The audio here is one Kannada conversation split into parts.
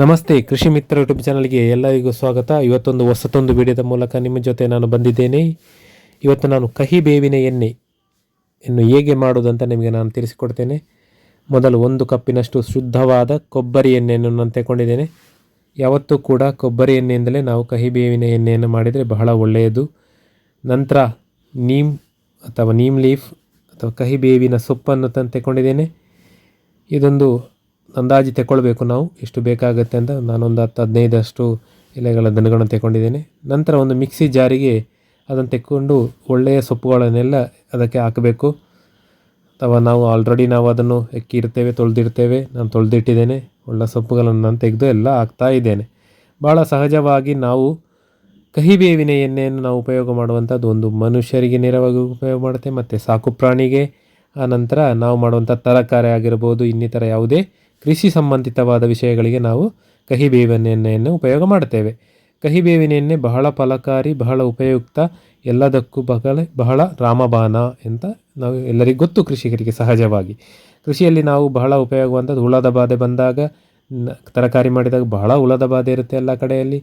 ನಮಸ್ತೆ, ಕೃಷಿ ಮಿತ್ರ ಯೂಟ್ಯೂಬ್ ಚಾನಲ್ಗೆ ಎಲ್ಲರಿಗೂ ಸ್ವಾಗತ. ಇವತ್ತೊಂದು ಹೊಸತೊಂದು ವಿಡಿಯೋದ ಮೂಲಕ ನಿಮ್ಮ ಜೊತೆ ನಾನು ಬಂದಿದ್ದೇನೆ. ಇವತ್ತು ನಾನು ಕಹಿ ಬೇವಿನ ಎಣ್ಣೆ ಇನ್ನು ಹೇಗೆ ಮಾಡೋದಂತ ನಿಮಗೆ ನಾನು ತಿಳಿಸಿಕೊಡ್ತೇನೆ. ಮೊದಲು ಒಂದು ಕಪ್ಪಿನಷ್ಟು ಶುದ್ಧವಾದ ಕೊಬ್ಬರಿ ಎಣ್ಣೆಯನ್ನು ನಾನು ತಗೊಂಡಿದ್ದೇನೆ ಯಾವತ್ತೂ ಕೂಡ ಕೊಬ್ಬರಿ ಎಣ್ಣೆಯಿಂದಲೇ ನಾವು ಕಹಿ ಬೇವಿನ ಎಣ್ಣೆಯನ್ನು ಮಾಡಿದರೆ ಬಹಳ ಒಳ್ಳೆಯದು. ನಂತರ ನೀಮ್ ಅಥವಾ ನೀಮ್ ಲೀಫ್ ಅಥವಾ ಕಹಿ ಬೇವಿನ ಸೊಪ್ಪನ್ನು ತಂದು ತಗೊಂಡಿದ್ದೇನೆ ಇದೊಂದು ಅಂದಾಜು ತಗೊಳ್ಬೇಕು ನಾವು. ಎಷ್ಟು ಬೇಕಾಗುತ್ತೆ ಅಂತ ನಾನೊಂದು ಹತ್ತು ಹದಿನೈದಷ್ಟು ಎಲೆಗಳ ದನಗಳನ್ನು ತಗೊಂಡಿದ್ದೇನೆ ನಂತರ ಒಂದು ಮಿಕ್ಸಿ ಜಾರಿಗೆ ಅದನ್ನು ತೆಕ್ಕೊಂಡು ಒಳ್ಳೆಯ ಸೊಪ್ಪುಗಳನ್ನೆಲ್ಲ ಅದಕ್ಕೆ ಹಾಕಬೇಕು. ಅಥವಾ ನಾವು ಆಲ್ರೆಡಿ ನಾವು ಅದನ್ನು ಎಕ್ಕಿರ್ತೇವೆ, ತೊಳೆದಿರ್ತೇವೆ. ನಾನು ತೊಳೆದಿಟ್ಟಿದ್ದೇನೆ. ಒಳ್ಳೆ ಸೊಪ್ಪುಗಳನ್ನು ನಾನು ತೆಗೆದು ಎಲ್ಲ ಹಾಕ್ತಾ ಇದ್ದೇನೆ. ಭಾಳ ಸಹಜವಾಗಿ ನಾವು ಕಹಿ ಬೇವಿನ ಎಣ್ಣೆಯನ್ನು ನಾವು ಉಪಯೋಗ ಮಾಡುವಂಥದ್ದು ಒಂದು ಮನುಷ್ಯರಿಗೆ ನೇರವಾಗಿ ಉಪಯೋಗ ಮಾಡುತ್ತೆ, ಮತ್ತು ಸಾಕು ಪ್ರಾಣಿಗೆ. ಆ ನಂತರ ನಾವು ಮಾಡುವಂಥ ತರಕಾರಿ ಆಗಿರ್ಬೋದು, ಇನ್ನಿತರ ಯಾವುದೇ ಕೃಷಿ ಸಂಬಂಧಿತವಾದ ವಿಷಯಗಳಿಗೆ ನಾವು ಕಹಿ ಬೇವಿನ ಎಣ್ಣೆಯನ್ನು ಉಪಯೋಗ ಮಾಡುತ್ತೇವೆ. ಕಹಿ ಬೇವಿನ ಎಣ್ಣೆ ಬಹಳ ಫಲಕಾರಿ, ಬಹಳ ಉಪಯುಕ್ತ, ಎಲ್ಲದಕ್ಕೂ ಬಹಳ ಬಹಳ ರಾಮಬಾಣ ಅಂತ ನಾವು ಎಲ್ಲರಿಗೂ ಗೊತ್ತು ಕೃಷಿಕರಿಗೆ ಸಹಜವಾಗಿ. ಕೃಷಿಯಲ್ಲಿ ನಾವು ಬಹಳ ಉಪಯೋಗವಂಥದ್ದು ಹುಳದ ಬಾಧೆ ಬಂದಾಗ ತರಕಾರಿ ಮಾಡಿದಾಗ ಬಹಳ ಹುಳದ ಬಾಧೆ ಇರುತ್ತೆ ಎಲ್ಲ ಕಡೆಯಲ್ಲಿ.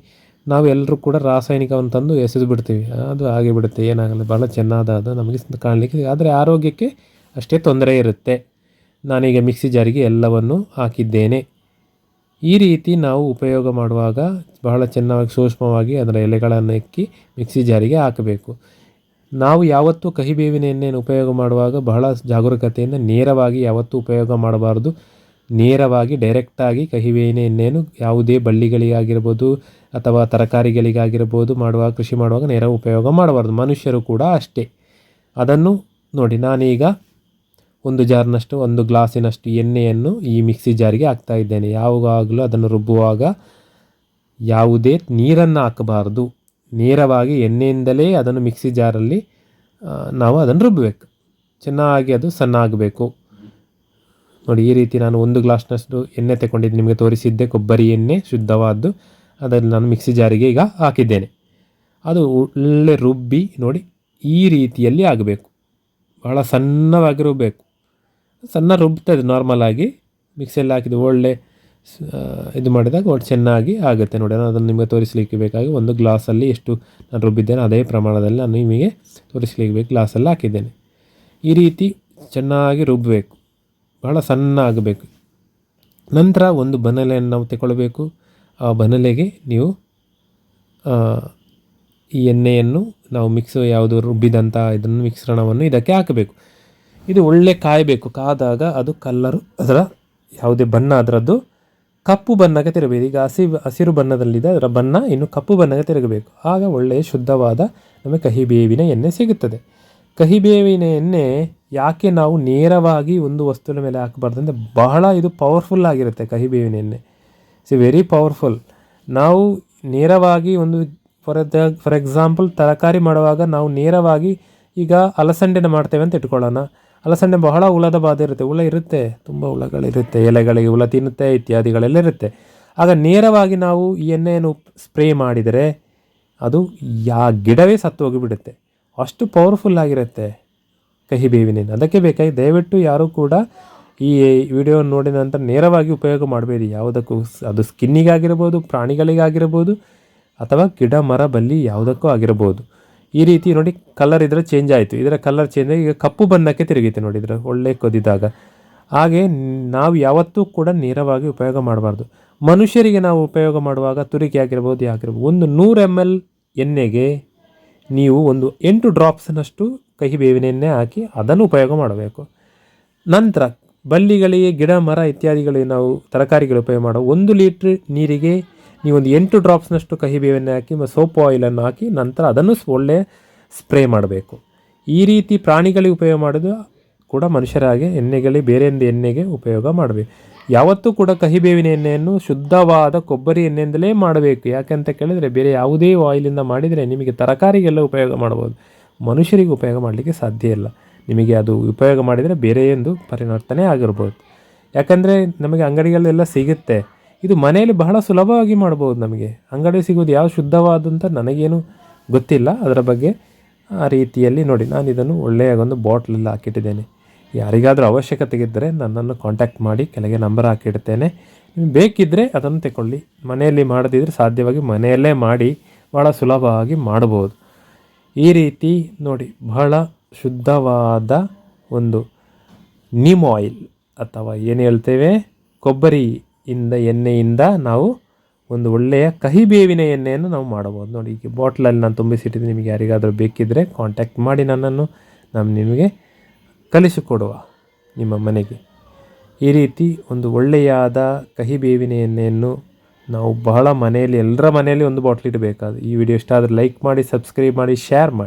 ನಾವು ಎಲ್ಲರೂ ಕೂಡ ರಾಸಾಯನಿಕವನ್ನು ತಂದು ಎಸೆದು ಬಿಡ್ತೀವಿ. ಅದು ಹಾಗೆ ಬಿಡುತ್ತೆ, ಏನಾಗಲ್ಲ ಭಾಳ ಚೆನ್ನಾದ ಅದು ನಮಗೆ ಕಾಣಲಿಕ್ಕೆ, ಆದರೆ ಆರೋಗ್ಯಕ್ಕೆ ಅಷ್ಟೇ ತೊಂದರೆ ಇರುತ್ತೆ. ನಾನೀಗ ಮಿಕ್ಸಿ ಜಾರಿಗೆ ಎಲ್ಲವನ್ನು ಹಾಕಿದ್ದೇನೆ. ಈ ರೀತಿ ನಾವು ಉಪಯೋಗ ಮಾಡುವಾಗ ಬಹಳ ಚೆನ್ನಾಗಿ ಸೂಕ್ಷ್ಮವಾಗಿ ಅದರ ಎಲೆಗಳನ್ನು ಎಕ್ಕಿ ಮಿಕ್ಸಿ ಜಾರಿಗೆ ಹಾಕಬೇಕು. ನಾವು ಯಾವತ್ತೂ ಕಹಿಬೇವಿನ ಎಣ್ಣೆಯನ್ನು ಉಪಯೋಗ ಮಾಡುವಾಗ ಬಹಳ ಜಾಗರೂಕತೆಯಿಂದ ನೇರವಾಗಿ ಯಾವತ್ತೂ ಉಪಯೋಗ ಮಾಡಬಾರ್ದು. ನೇರವಾಗಿ ಡೈರೆಕ್ಟಾಗಿ ಕಹಿಬೇವಿನ ಎಣ್ಣೆಯನ್ನು ಯಾವುದೇ ಬಳ್ಳಿಗಳಿಗಾಗಿರ್ಬೋದು ಅಥವಾ ತರಕಾರಿಗಳಿಗಾಗಿರ್ಬೋದು ಮಾಡುವಾಗ, ಕೃಷಿ ಮಾಡುವಾಗ ನೇರ ಉಪಯೋಗ ಮಾಡಬಾರ್ದು. ಮನುಷ್ಯರು ಕೂಡ ಅಷ್ಟೇ. ಅದನ್ನು ನೋಡಿ ನಾನೀಗ ಒಂದು ಜಾರ್ನಷ್ಟು, ಒಂದು ಗ್ಲಾಸಿನಷ್ಟು ಎಣ್ಣೆಯನ್ನು ಈ ಮಿಕ್ಸಿ ಜಾರಿಗೆ ಹಾಕ್ತಾ ಇದ್ದೇನೆ. ಯಾವಾಗಲೂ ಅದನ್ನು ರುಬ್ಬುವಾಗ ಯಾವುದೇ ನೀರನ್ನು ಹಾಕಬಾರ್ದು. ನೇರವಾಗಿ ಎಣ್ಣೆಯಿಂದಲೇ ಅದನ್ನು ಮಿಕ್ಸಿ ಜಾರಲ್ಲಿ ನಾವು ಅದನ್ನು ರುಬ್ಬಬೇಕು. ಚೆನ್ನಾಗಿ ಅದು ಸಣ್ಣ ಆಗಬೇಕು ನೋಡಿ, ಈ ರೀತಿ ನಾನು ಒಂದು ಗ್ಲಾಸ್ನಷ್ಟು ಎಣ್ಣೆ ತಗೊಂಡಿದ್ದು ನಿಮಗೆ ತೋರಿಸಿದ್ದೆ. ಕೊಬ್ಬರಿ ಎಣ್ಣೆ, ಶುದ್ಧವಾದ್ದು. ಅದನ್ನು ನಾನು ಮಿಕ್ಸಿ ಜಾರಿಗೆ ಈಗ ಹಾಕಿದ್ದೇನೆ. ಅದು ಒಳ್ಳೆ ರುಬ್ಬಿ ನೋಡಿ ಈ ರೀತಿಯಲ್ಲಿ ಆಗಬೇಕು. ಬಹಳ ಸಣ್ಣವಾಗಿ ರುಬ್ಬಬೇಕು. ಸಣ್ಣ ರುಬ್ತದೆ ನಾರ್ಮಲ್ ಆಗಿ ಮಿಕ್ಸಿಯಲ್ಲಿ ಹಾಕಿದ್ದು. ಒಳ್ಳೆ ಇದು ಮಾಡಿದಾಗ ಒಳ್ಳೆ ಚೆನ್ನಾಗಿ ಆಗುತ್ತೆ ನೋಡಿ. ನಾನು ಅದನ್ನು ನಿಮಗೆ ತೋರಿಸಲಿಕ್ಕೆ ಬೇಕಾಗಿ ಒಂದು ಗ್ಲಾಸಲ್ಲಿ ಎಷ್ಟು ನಾನು ರುಬ್ಬಿದ್ದೇನೆ, ಅದೇ ಪ್ರಮಾಣದಲ್ಲಿ ನಾನು ನಿಮಗೆ ತೋರಿಸಲಿಕ್ಕೆ ಬೇಕು ಗ್ಲಾಸಲ್ಲಿ ಹಾಕಿದ್ದೇನೆ. ಈ ರೀತಿ ಚೆನ್ನಾಗಿ ರುಬ್ಬಬೇಕು ಬಹಳ ಸಣ್ಣ ಆಗಬೇಕು. ನಂತರ ಒಂದು ಬನಲೆಯನ್ನು ನಾವು ತಗೊಳ್ಬೇಕು ಆ ಬನಲೆಗೆ ನೀವು ಈ ಎಣ್ಣೆಯನ್ನು ನಾವು ಮಿಕ್ಸ್ ಯಾವುದು ರುಬ್ಬಿದಂಥ ಇದನ್ನು ಮಿಶ್ರಣವನ್ನು ಇದಕ್ಕೆ ಹಾಕಬೇಕು. ಇದು ಒಳ್ಳೆ ಕಾಯಬೇಕು. ಕಾದಾಗ ಅದು ಕಲ್ಲರು, ಅದರ ಯಾವುದೇ ಬಣ್ಣ, ಅದರದ್ದು ಕಪ್ಪು ಬಣ್ಣಕ್ಕೆ ತಿರುಗಬೇಕು. ಈಗ ಹಸಿ, ಹಸಿರು ಬಣ್ಣದಲ್ಲಿದೆ, ಅದರ ಬಣ್ಣ ಇನ್ನು ಕಪ್ಪು ಬಣ್ಣಕ್ಕೆ ತಿರುಗಬೇಕು. ಆಗ ಒಳ್ಳೆಯ ಶುದ್ಧವಾದ ನಮಗೆ ಕಹಿ ಬೇವಿನ ಎಣ್ಣೆ ಸಿಗುತ್ತದೆ. ಕಹಿ ಬೇವಿನ ಎಣ್ಣೆ ಯಾಕೆ ನಾವು ನೇರವಾಗಿ ಒಂದು ವಸ್ತುವಿನ ಮೇಲೆ ಹಾಕಬಾರ್ದು ಅಂದರೆ ಬಹಳ ಇದು ಪವರ್ಫುಲ್ ಆಗಿರುತ್ತೆ ಕಹಿ ಬೇವಿನ ಎಣ್ಣೆ. ಇಟ್ಸ್ ವೆರಿ ಪವರ್ಫುಲ್ ನಾವು ನೇರವಾಗಿ ಒಂದು ಫಾರ್ ಫಾರ್ ಎಕ್ಸಾಂಪಲ್ ತರಕಾರಿ ಮಾಡುವಾಗ ನಾವು ನೇರವಾಗಿ ಈಗ ಅಲಸಂಡೆನ ಮಾಡ್ತೇವೆ ಅಂತ ಇಟ್ಕೊಳ್ಳೋಣ. ಅಲಸಂಡೆ ಬಹಳ ಹುಳದ ಬಾಧೆ ಇರುತ್ತೆ. ಹುಳ ಇರುತ್ತೆ, ತುಂಬ ಹುಳಗಳಿರುತ್ತೆ, ಎಲೆಗಳಿಗೆ ಹುಳ ತಿನ್ನುತ್ತೆ, ಇತ್ಯಾದಿಗಳೆಲ್ಲ ಇರುತ್ತೆ. ಆಗ ನೇರವಾಗಿ ನಾವು ಈ ಎಣ್ಣೆಯನ್ನು ಸ್ಪ್ರೇ ಮಾಡಿದರೆ ಅದು ಯಾ ಗಿಡವೇ ಸತ್ತು ಹೋಗಿಬಿಡುತ್ತೆ. ಅಷ್ಟು ಪವರ್ಫುಲ್ ಆಗಿರುತ್ತೆ ಕಹಿ ಬೇವಿನಿಂದ. ಅದಕ್ಕೆ ಬೇಕಾಗಿ ದಯವಿಟ್ಟು ಯಾರೂ ಕೂಡ ಈ ವಿಡಿಯೋ ನೋಡಿದ ನಂತರ ನೇರವಾಗಿ ಉಪಯೋಗ ಮಾಡಬೇಡಿ. ಯಾವುದಕ್ಕೂ ಅದು ಸ್ಕಿನ್ನಿಗಾಗಿರ್ಬೋದು ಪ್ರಾಣಿಗಳಿಗಾಗಿರ್ಬೋದು, ಅಥವಾ ಗಿಡ ಮರ ಬಲ್ಲಿ ಯಾವುದಕ್ಕೂ ಆಗಿರ್ಬೋದು. ಈ ರೀತಿ ನೋಡಿ ಕಲರ್ ಇದರ ಚೇಂಜ್ ಆಯಿತು. ಇದರ ಕಲರ್ ಚೇಂಜ್ ಈಗ ಕಪ್ಪು ಬಣ್ಣಕ್ಕೆ ತಿರುಗಿತು ನೋಡಿ ಇದರ ಒಳ್ಳೆ ಕೊದಿದಾಗ. ಹಾಗೆ ನಾವು ಯಾವತ್ತೂ ಕೂಡ ನೇರವಾಗಿ ಉಪಯೋಗ ಮಾಡಬಾರ್ದು. ಮನುಷ್ಯರಿಗೆ ನಾವು ಉಪಯೋಗ ಮಾಡುವಾಗ ತುರಿಕೆ ಆಗಿರ್ಬೋದು ಯಾಕಿರ್ಬೋದು ಒಂದು ನೂರು ಎಂ ಎಲ್ ಎಣ್ಣೆಗೆ ನೀವು ಒಂದು ಎಂಟು ಡ್ರಾಪ್ಸ್ನಷ್ಟು ಕಹಿ ಬೇವಿನ ಎಣ್ಣೆ ಹಾಕಿ ಅದನ್ನು ಉಪಯೋಗ ಮಾಡಬೇಕು. ನಂತರ ಬಳ್ಳಿಗಳಿಗೆ ಗಿಡ, ಮರ ಇತ್ಯಾದಿಗಳಿಗೆ ನಾವು ತರಕಾರಿಗಳು ಉಪಯೋಗ ಮಾಡೋ ಒಂದು ಲೀಟ್ರ್ ನೀರಿಗೆ ನೀವೊಂದು ಎಂಟು ಡ್ರಾಪ್ಸ್ನಷ್ಟು ಕಹಿ ಹಾಕಿ ಸೋಪ್ ಆಯಿಲನ್ನು ಹಾಕಿ ನಂತರ ಅದನ್ನು ಒಳ್ಳೆ ಸ್ಪ್ರೇ ಮಾಡಬೇಕು. ಈ ರೀತಿ ಪ್ರಾಣಿಗಳಿಗೆ ಉಪಯೋಗ ಮಾಡೋದು ಕೂಡ ಮನುಷ್ಯರ ಹಾಗೆ ಎಣ್ಣೆಗಳಿಗೆ ಬೇರೆ ಒಂದು ಎಣ್ಣೆಗೆ ಉಪಯೋಗ ಮಾಡಬೇಕು. ಯಾವತ್ತೂ ಕೂಡ ಕಹಿ ಬೇವಿನ ಎಣ್ಣೆಯನ್ನು ಶುದ್ಧವಾದ ಕೊಬ್ಬರಿ ಎಣ್ಣೆಯಿಂದಲೇ ಮಾಡಬೇಕು. ಯಾಕಂತ ಕೇಳಿದರೆ ಬೇರೆ ಯಾವುದೇ ಆಯಿಲಿಂದ ಮಾಡಿದರೆ ನಿಮಗೆ ತರಕಾರಿಗೆಲ್ಲ ಉಪಯೋಗ ಮಾಡ್ಬೋದು. ಮನುಷ್ಯರಿಗೆ ಉಪಯೋಗ ಮಾಡಲಿಕ್ಕೆ ಸಾಧ್ಯ ಇಲ್ಲ. ನಿಮಗೆ ಅದು ಉಪಯೋಗ ಮಾಡಿದರೆ ಬೇರೆ ಎಂದು ಪರಿವರ್ತನೆ ಆಗಿರ್ಬೋದು. ಯಾಕಂದರೆ ನಮಗೆ ಅಂಗಡಿಗಳೆಲ್ಲ ಸಿಗುತ್ತೆ. ಇದು ಮನೆಯಲ್ಲಿ ಬಹಳ ಸುಲಭವಾಗಿ ಮಾಡ್ಬೋದು ನಮಗೆ. ಅಂಗಡಿ ಸಿಗೋದು ಯಾವ ಶುದ್ಧವಾದಂಥ ನನಗೇನು ಗೊತ್ತಿಲ್ಲ. ಅದರ ಬಗ್ಗೆ ಆ ರೀತಿಯಲ್ಲಿ ನೋಡಿ, ನಾನು ಇದನ್ನು ಒಳ್ಳೆಯ ಒಂದು ಬಾಟ್ಲಲ್ಲಿ ಹಾಕಿಟ್ಟಿದ್ದೇನೆ. ಯಾರಿಗಾದರೂ ಅವಶ್ಯಕತೆ ಇದ್ದರೆ ನನ್ನನ್ನು ಕಾಂಟ್ಯಾಕ್ಟ್ ಮಾಡಿ, ಕೆಳಗೆ ನಂಬರ್ ಹಾಕಿಡ್ತೇನೆ. ನಿಮ್ಗೆ ಬೇಕಿದ್ದರೆ ಅದನ್ನು ತಗೊಳ್ಳಿ ಮನೆಯಲ್ಲಿ ಮಾಡದಿದ್ದರೆ ಸಾಧ್ಯವಾಗಿ ಮನೆಯಲ್ಲೇ ಮಾಡಿ ಭಾಳ ಸುಲಭವಾಗಿ ಮಾಡಬಹುದು ಈ ರೀತಿ ನೋಡಿ, ಬಹಳ ಶುದ್ಧವಾದ ಒಂದು ನಿಮ್ ಆಯಿಲ್, ಅಥವಾ ಏನು ಹೇಳ್ತೇವೆ ಕೊಬ್ಬರಿಯಿಂದ ಎಣ್ಣೆಯಿಂದ ನಾವು ಒಂದು ಒಳ್ಳೆಯ ಕಹಿ ಬೇವಿನ ಎಣ್ಣೆಯನ್ನು ನಾವು ಮಾಡಬಹುದು. ನೋಡಿ, ಈಗ ಬಾಟ್ಲಲ್ಲಿ ನಾನು ತುಂಬಿಸಿಟ್ಟಿದ್ದೀನಿ. ನಿಮಗೆ ಯಾರಿಗಾದರೂ ಬೇಕಿದ್ದರೆ ಕಾಂಟ್ಯಾಕ್ಟ್ ಮಾಡಿ ನನ್ನನ್ನು. ನಾನು ನಿಮಗೆ ಕಲಿಸಿಕೊಡುವ ನಿಮ್ಮ ಮನೆಗೆ. ಈ ರೀತಿ ಒಂದು ಒಳ್ಳೆಯಾದ ಕಹಿ ಬೇವಿನ ಎಣ್ಣೆಯನ್ನು ನಾವು ಬಹಳ ಮನೆಯಲ್ಲಿ, ಎಲ್ಲರ ಮನೆಯಲ್ಲಿ ಒಂದು ಬಾಟ್ಲ್ ಇಡಬೇಕಾದ. ಈ ವಿಡಿಯೋ ಇಷ್ಟ ಆದರೆ ಲೈಕ್ ಮಾಡಿ, ಸಬ್ಸ್ಕ್ರೈಬ್ ಮಾಡಿ ಶೇರ್ ಮಾಡಿ.